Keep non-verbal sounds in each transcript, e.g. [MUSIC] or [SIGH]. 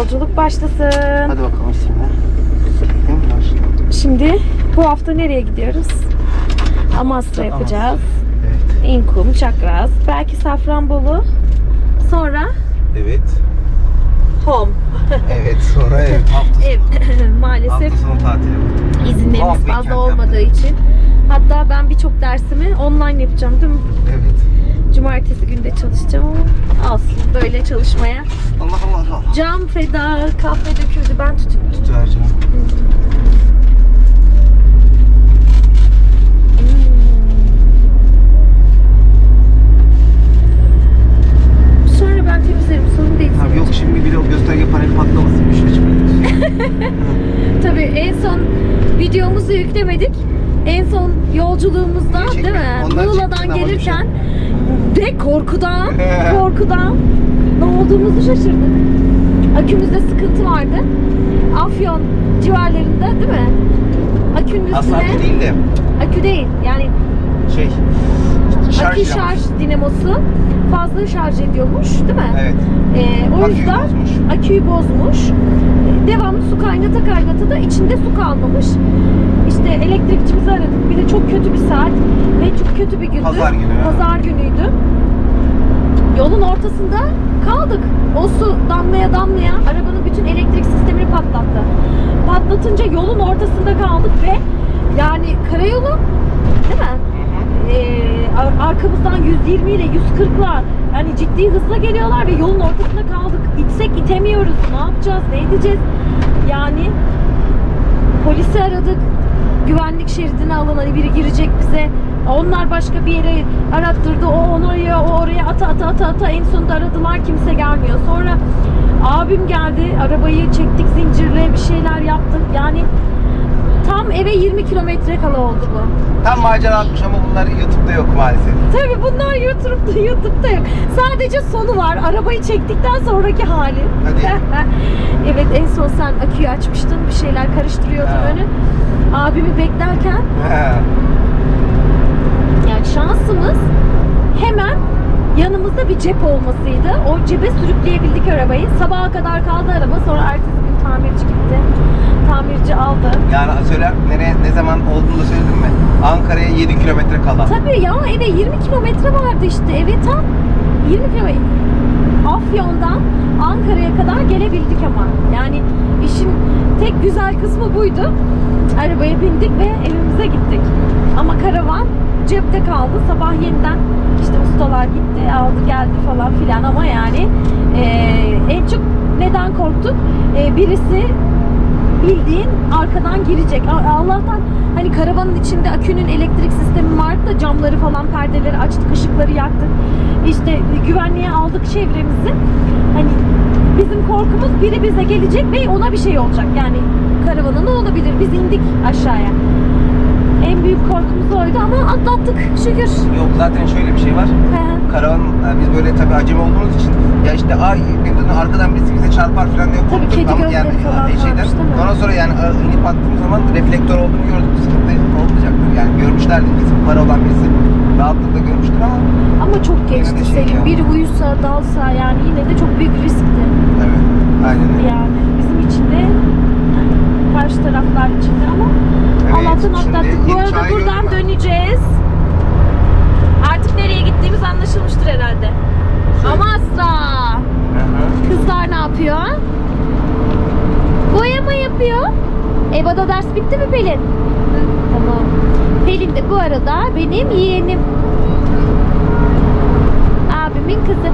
Yolculuk başlasın. Hadi bakalım şimdi. Şimdi bu hafta nereye gidiyoruz? Amasra yapacağız. Evet. İnkum, Çakraz, belki Safranbolu. Sonra Evet. home. [LAUGHS] Evet. Sonra evet. Hafta Ev. sonu. [LAUGHS] Maalesef Hafta sonu tatili. izinlerimiz fazla olmadığı için. Hatta ben birçok dersimi online yapacağım değil mi? Evet. Cumartesi günde çalışacağım ama olsun böyle çalışmaya. Allah Allah Allah. Cam feda, kahve döküldü ben tutayım. Tutar canım. Hmm. Sonra ben temizlerim sorun değil. Tabii yok şimdi bir de o gösterge paneli patlamasın. Bir şey çıkmıyor. [LAUGHS] Tabii en son videomuzu yüklemedik. En son yolculuğumuzda Niye değil mi? Ondan Muğla'dan gelirken de korkudan, [LAUGHS] korkudan ne olduğumuzu şaşırdık. Akümüzde sıkıntı vardı. Afyon civarlarında değil mi? Akünün Aslında üstüne akü değil de akü değil yani şey. Şarj yapmış. şarj dinamosu fazla şarj ediyormuş değil mi? Evet. Ee, o Aküyü yüzden bozmuş. aküyü bozmuş. Devamlı su kaynata kaynata da içinde su kalmamış. İşte elektrikçimizi aradık. Bir de çok kötü bir saat ve çok kötü bir gündü. Pazar günü. Pazar günüydü. Yolun ortasında kaldık. O su damlaya damlaya arabanın bütün elektrik sistemini patlattı. Patlatınca yolun ortasında kaldık ve yani karayolu değil mi? Ar- arkamızdan 120 ile 140'lar yani ciddi hızla geliyorlar ve yolun ortasında kaldık. İtsek itemiyoruz. Ne yapacağız? Ne edeceğiz? Yani polisi aradık. Güvenlik şeridine alan hani biri girecek bize. Onlar başka bir yere arattırdı. O onu oraya, o oraya ata ata ata ata en sonunda aradılar. Kimse gelmiyor. Sonra abim geldi. Arabayı çektik zincirle bir şeyler yaptık. Yani tam eve 20 kilometre kala oldu bu. Tam macera atmış ama bunlar YouTube'da yok maalesef. Tabii bunlar YouTube'da, YouTube'da yok. Sadece sonu var. Arabayı çektikten sonraki hali. Hadi. [LAUGHS] evet en son sen aküyü açmıştın. Bir şeyler karıştırıyordun Ha. önü. Abimi beklerken He. Cep olmasıydı. O cebe sürükleyebildik arabayı. Sabaha kadar kaldı araba. Sonra ertesi gün tamirci gitti. Tamirci aldı. Yani söyler nereye ne zaman olduğunu da söyledim mi? Ankara'ya 7 kilometre kala. Tabii ya eve 20 kilometre vardı işte. Eve tam 20 kilometre. Afyon'dan Ankara'ya kadar gelebildik ama. Yani işin tek güzel kısmı buydu. Arabaya bindik ve evimize gittik. Ama karavan cepte kaldı. Sabah yeniden işte ustalar gitti, aldı geldi falan filan ama yani eee, en çok neden korktuk? Eee, birisi bildiğin arkadan girecek. Allah'tan hani karavanın içinde akünün elektrik sistemi vardı da camları falan perdeleri açtık, ışıkları yaktık. İşte güvenliğe aldık çevremizi. Hani bizim korkumuz biri bize gelecek ve ona bir şey olacak. Yani karavana ne olabilir? Biz indik aşağıya. En büyük korkumuz oydu ama atlattık şükür. Yok zaten şöyle bir şey var. He. Karavan yani biz böyle tabii acemi olduğumuz için ya işte ay dedin, arkadan birisi bize çarpar falan diye Tabii korktuk kedi ama yani falan e, şeyden. varmış? Ondan sonra yani e, inip attığımız zaman reflektör olduğunu gördük. Sıkıntı olmayacaktır. Yani görmüşlerdi kesin para olan birisi rahatlıkla görmüştür ama Ama çok geçti şey Selim. Biri uyusa, dalsa yani yine de çok büyük riskti. evet. Aynen öyle. yani bizim için de karşı taraflar için de ama Şimdi atlattık. Bu arada buradan döneceğiz. Artık nereye gittiğimiz anlaşılmıştır herhalde. Amasra. Hı hı. Kızlar ne yapıyor? Boyama yapıyor. Eva'da ders bitti mi Pelin? Tamam. Pelin de bu arada benim yeğenim. Abimin kızı.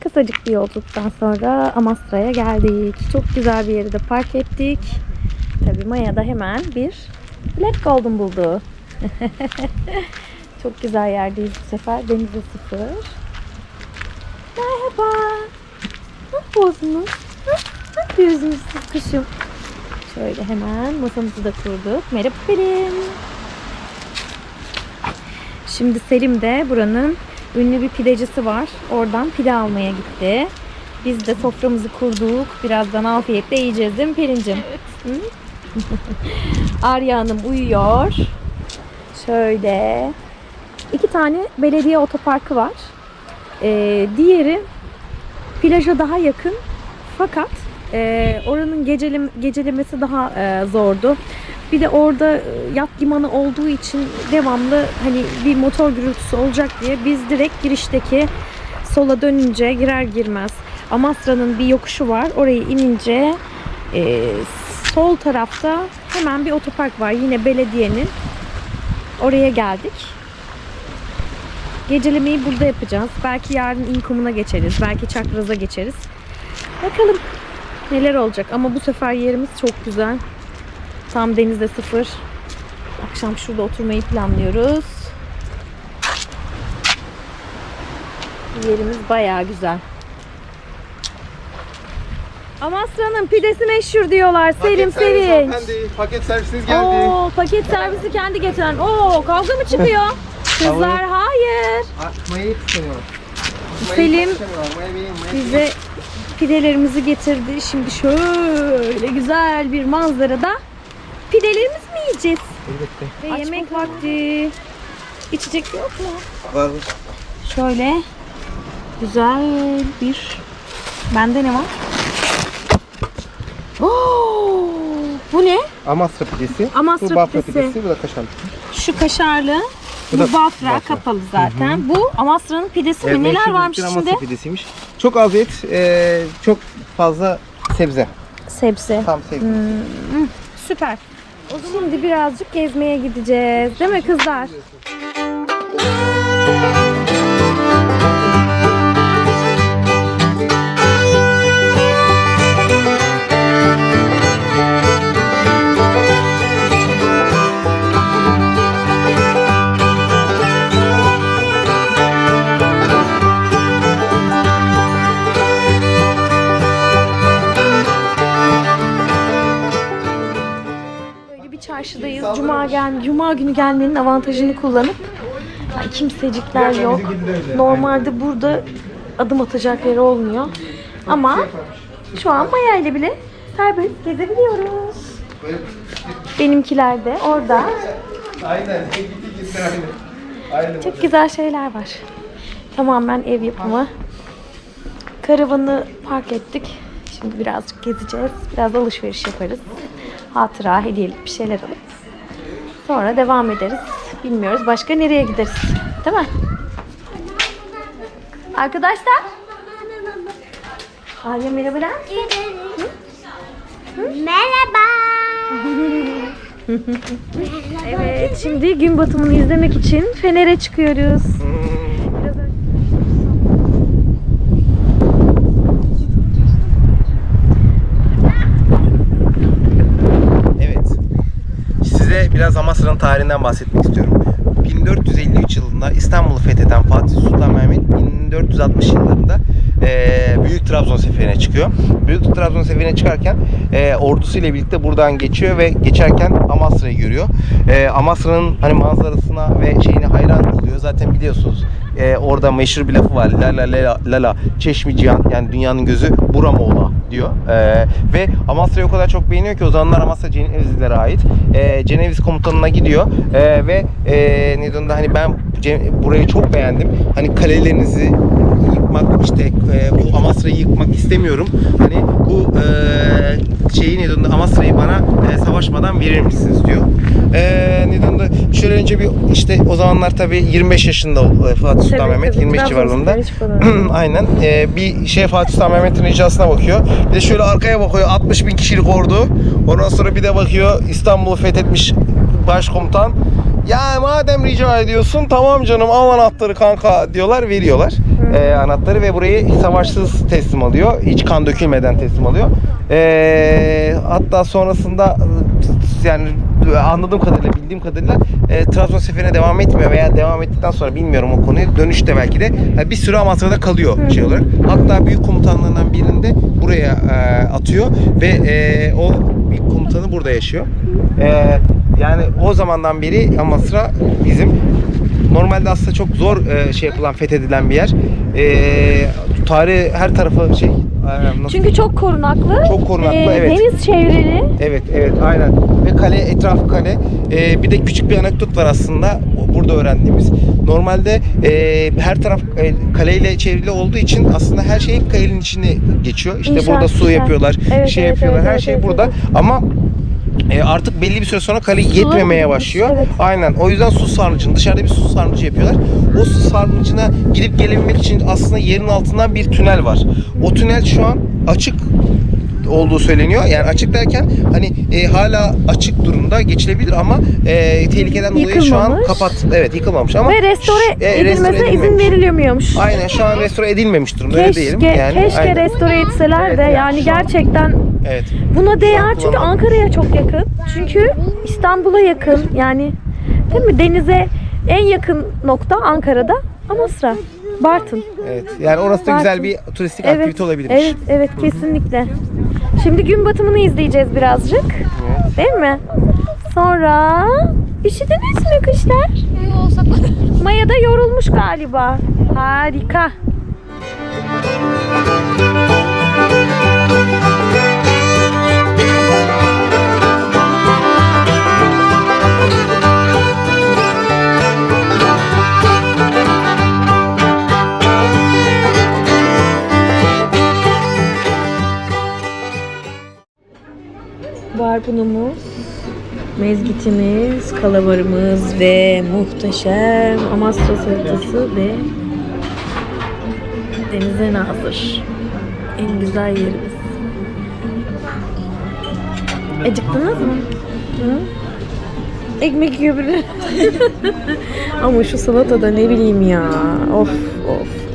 Kısacık bir yolculuktan sonra Amasra'ya geldik. Çok güzel bir yeri de park ettik. Tabii Maya da hemen bir Black Golden buldu. [LAUGHS] Çok güzel yerdeyiz bu sefer. Denize sıfır. Merhaba. Ne yapıyorsunuz? Ne yapıyorsunuz siz kuşum? Şöyle hemen masamızı da kurduk. Merhaba Selim. Şimdi Selim de buranın ünlü bir pidecisi var. Oradan pide almaya gitti. Biz de soframızı kurduk. Birazdan afiyetle yiyeceğiz değil mi Pelin'cim? Evet. [LAUGHS] Arya Hanım uyuyor. Şöyle. iki tane belediye otoparkı var. Ee, diğeri plaja daha yakın. Fakat e, oranın gecelim, gecelemesi daha e, zordu. Bir de orada e, yat limanı olduğu için devamlı hani bir motor gürültüsü olacak diye biz direkt girişteki sola dönünce girer girmez Amasra'nın bir yokuşu var. Orayı inince e, sol tarafta hemen bir otopark var. Yine belediyenin. Oraya geldik. Gecelemeyi burada yapacağız. Belki yarın inkumuna geçeriz. Belki çakraza geçeriz. Bakalım neler olacak. Ama bu sefer yerimiz çok güzel. Tam denizde sıfır. Akşam şurada oturmayı planlıyoruz. Yerimiz bayağı güzel. Amasra'nın pidesi meşhur diyorlar. Selim Sevinç. Paket servisiniz Oo, paket servisi kendi getiren. Oo, kavga mı çıkıyor? [LAUGHS] Kızlar hayır. Mayayı istemiyorum. Selim Bize pidelerimizi getirdi. Şimdi şöyle güzel bir manzarada pidelerimizi mi yiyeceğiz? Elbette. Ve yemek vakti. İçecek yok mu? Var. Şöyle güzel bir bende ne var? Oo, bu ne? Amasra pidesi. Amasra bu pidesi. pidesi. Bu da kaşarlı. Şu kaşarlı. Bu Bu, da bafra bafra. kapalı zaten. Bu Amasra'nın pidesi mi? Evet, Neler meşhur varmış içinde? Amasra pidesiymiş. Çok az et, e, çok fazla sebze. Sebze. Tam sebze. Hmm, süper. Şimdi birazcık gezmeye gideceğiz. Değil mi kızlar? Cuma gel Cuma günü gelmenin avantajını kullanıp ay, kimsecikler yok. Normalde burada adım atacak yer olmuyor. Ama şu an Maya ile bile serbest gezebiliyoruz. Benimkiler de orada. Aynen. Çok güzel şeyler var. Tamamen ev yapımı. Karavanı park ettik. Şimdi birazcık gezeceğiz. Biraz alışveriş yaparız. Hatıra, hediyelik bir şeyler alıp sonra devam ederiz. Bilmiyoruz başka nereye gideriz. Değil mi? Arkadaşlar. Arya merhaba misin? Merhaba. [LAUGHS] Evet, şimdi gün batımını izlemek için Fener'e çıkıyoruz. Biraz önce- Evet. Size biraz Amasra'nın tarihinden bahsetmek istiyorum. 1453 yılında İstanbul'u fetheden Fatih Sultan Mehmet 1460 yıllarında eee, Büyük Trabzon seferine çıkıyor. Büyük Trabzon seferine çıkarken eee ordusuyla birlikte buradan geçiyor ve geçerken Amasra'yı görüyor. Eee, Amasra'nın hani manzarasına ve şeyine hayran oluyor. Zaten biliyorsunuz eee, orada meşhur bir lafı var. La la la la la Çeşmi Cihan yani dünyanın gözü Buramoğla diyor. Eee, ve Amasra'yı o kadar çok beğeniyor ki o zamanlar Amasra Cenevizlilere ait. Eee Ceneviz komutanına gidiyor Eee, ve eee ne hani ben burayı çok beğendim. Hani kalelerinizi yıkmak işte eee, bu Amasra'yı yıkmak istemiyorum. Hani bu eee şeyi ne da Amasra'yı bana eee, savaşmadan verir misiniz diyor. Eee ne da şöyle önce bir işte o zamanlar tabii 25 yaşında o, eee, Fatih Sultan Tabii, Mehmet tabii, 25 Trabzon civarlarında. seferi çıkmadan. [CLEARS THROAT] Aynen. Ee, bir şey Fatih Sultan Mehmet'in ricasına bakıyor. Bir de şöyle arkaya bakıyor. 60 bin kişilik ordu. Ondan sonra bir de bakıyor İstanbul'u fethetmiş başkomutan. Ya madem rica ediyorsun tamam canım al anahtarı kanka diyorlar veriyorlar ee, anahtarı ve burayı savaşsız teslim alıyor. Hiç kan dökülmeden teslim alıyor. Ee, hatta sonrasında yani anladığım kadarıyla bildiğim kadarıyla e, Trabzon seferine devam etmiyor veya devam ettikten sonra bilmiyorum o konuyu dönüşte belki de yani bir süre Amasra'da kalıyor şey olarak. Hatta büyük komutanlarından birinde buraya e, atıyor ve e, o büyük komutanı burada yaşıyor. E, yani o zamandan beri Amasra bizim normalde aslında çok zor e, şey yapılan fethedilen bir yer. E, tarihi her tarafı şey nasıl Çünkü çok korunaklı. Çok korunaklı, Ee, evet. Deniz çevreli. Evet evet aynen ve kale etrafı kale Ee, bir de küçük bir anekdot var aslında burada öğrendiğimiz normalde e, her taraf e, kaleyle çevrili olduğu için aslında her şey kalenin içine geçiyor işte İnşaat, burada su inşaat. yapıyorlar Evet, şey evet, yapıyorlar evet, her evet, şey evet, burada evet. ama e, artık belli bir süre sonra kale yetmemeye başlıyor. evet. Aynen. O yüzden su sarnıcını dışarıda bir su sarnıcı yapıyorlar. O su sarnıcına gidip gelebilmek için aslında yerin altından bir tünel var. O tünel şu an açık olduğu söyleniyor. Yani açık derken hani e, hala açık durumda geçilebilir ama e, tehlikeden dolayı şu an Yıkılmamış. kapat. Evet yıkılmamış ama Ve restore e, edilmesine izin edilmemiş. veriliyormuş. Aynen şu an restore edilmemiş durumda öyle Keşke, diyelim. Yani, keşke aynen. restore etseler Evet, de yani yani an- gerçekten Evet. buna değer çünkü Ankara'ya çok yakın. Çünkü İstanbul'a yakın yani değil mi? Denize en yakın nokta Ankara'da Amasra, Bartın. Evet. Yani orası da Bartın. güzel bir turistik aktivite olabilirmiş. Evet, evet kesinlikle. Şimdi gün batımını izleyeceğiz birazcık. Evet. Değil mi? Sonra üşüdünüz mü kuşlar? Maya da yorulmuş galiba. Harika. Barbunumuz, mezgitimiz, kalamarımız ve muhteşem Amasra salatası ve denize nazır. En güzel yerimiz. Acıktınız mı? Hı? Ekmek yiyor. [LAUGHS] Ama şu salata da ne bileyim ya. Of of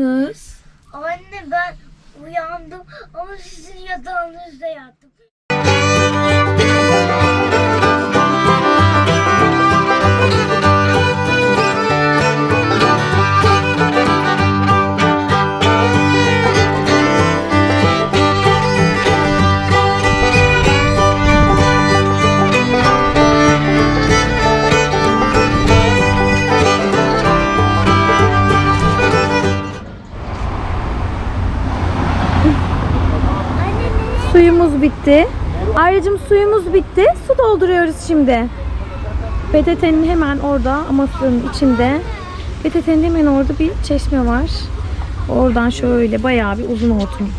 yapıyorsunuz? Anne ben uyandım ama sizin yatağınızda yattım. Ayrıcım suyumuz bitti. Su dolduruyoruz şimdi. PTT'nin hemen orada Amasya'nın içinde. PTT'nin hemen orada bir çeşme var. Oradan şöyle bayağı bir uzun hortum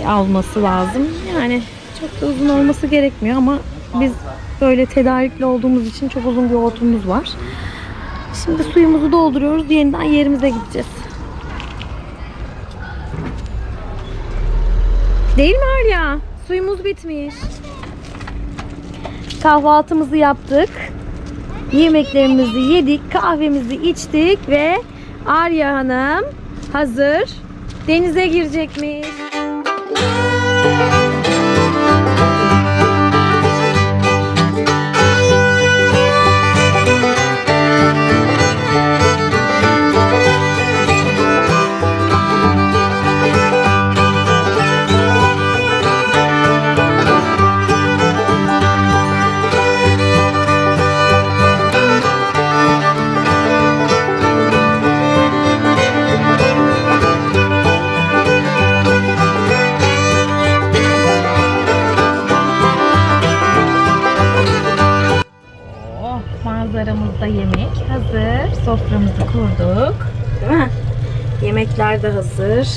e, alması lazım. Yani çok da uzun olması gerekmiyor ama biz böyle tedarikli olduğumuz için çok uzun bir hortumumuz var. Şimdi suyumuzu dolduruyoruz. Yeniden yerimize gideceğiz. Değil mi Arya? Suyumuz bitmiş. Kahvaltımızı yaptık. Yemeklerimizi yedik, kahvemizi içtik ve Arya Hanım hazır denize girecekmiş. Yemekler de hazır.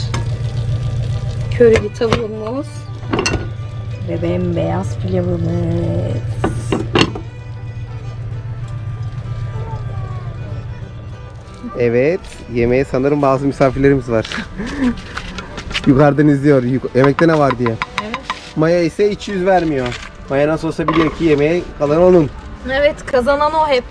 Körili tavuğumuz. Ve bembeyaz pilavımız. Evet, yemeğe sanırım bazı misafirlerimiz var. [LAUGHS] Yukarıdan izliyor. yuk- Yemekte ne var diye. Evet. Maya ise hiç yüz vermiyor. Maya nasıl olsa biliyor ki yemeğe kalan onun. Evet kazanan o hep.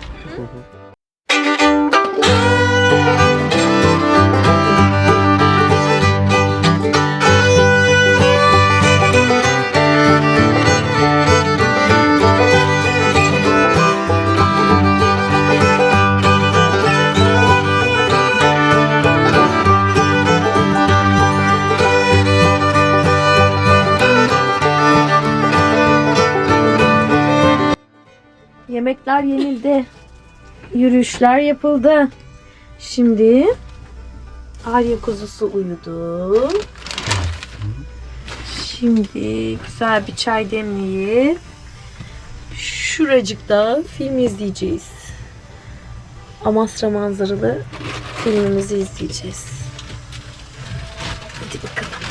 Yemekler yenildi. Yürüyüşler yapıldı. Şimdi Arya kuzusu uyudu. Şimdi güzel bir çay demleyip şuracıkta film izleyeceğiz. Amasra manzaralı filmimizi izleyeceğiz. Hadi bakalım.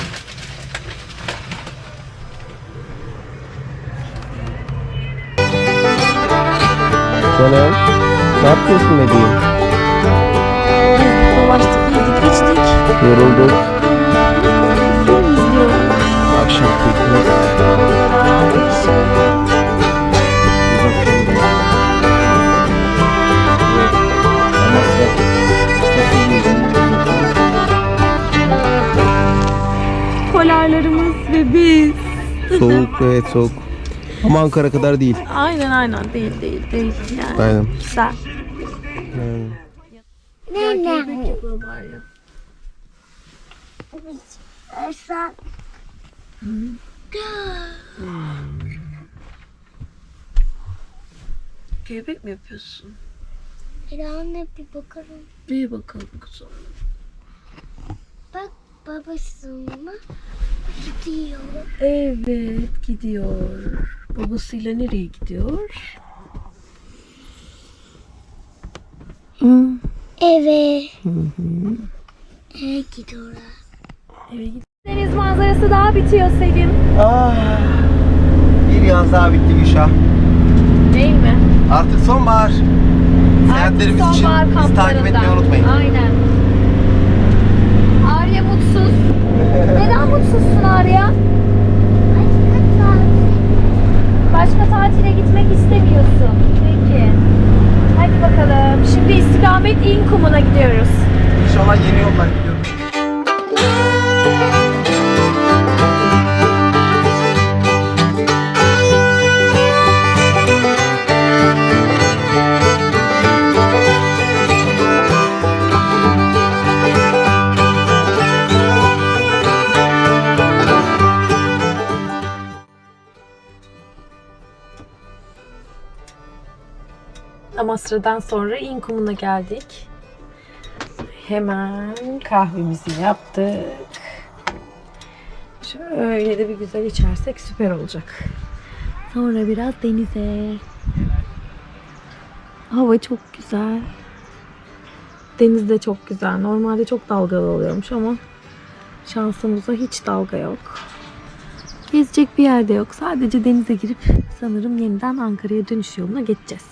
Canım, ne yapıyorsun bebeğim? Biz dolaştık, yedik, içtik. Yorulduk. Film izliyoruz. Akşam keyfimiz. Polarlarımız ve biz. Soğuk, evet soğuk. Ama Ankara kadar değil. Aynen aynen değil değil değil yani. Aynen. Güzel. Aynen. Ne ne? Esra. Göbek mi yapıyorsun? Bir anne bir bakalım. Bir bakalım kuzum. Bak babasına gidiyor. Evet gidiyor. Babasıyla nereye gidiyor? Eve. Eve gidiyorlar. Eve gidiyor. Deniz manzarası daha bitiyor Selim. Ah, bir yaz daha bitti Gülşah. Değil mi? Artık sonbahar. Seyahatlerimiz için bizi takip etmeyi unutmayın. Aynen. Arya mutsuz. Neden mutsuzsun Arya? Başka tatile gitmek istemiyorsun. Peki. Hadi bakalım. Şimdi istikamet İnkum'una gidiyoruz. İnşallah yeni yollar gidiyoruz. Amasra'dan sonra İnkum'una geldik. Hemen kahvemizi yaptık. Şöyle de bir güzel içersek süper olacak. Sonra biraz denize. Hava çok güzel. Deniz de çok güzel. Normalde çok dalgalı oluyormuş ama şansımıza hiç dalga yok. Gezecek bir yerde yok. Sadece denize girip sanırım yeniden Ankara'ya dönüş yoluna geçeceğiz.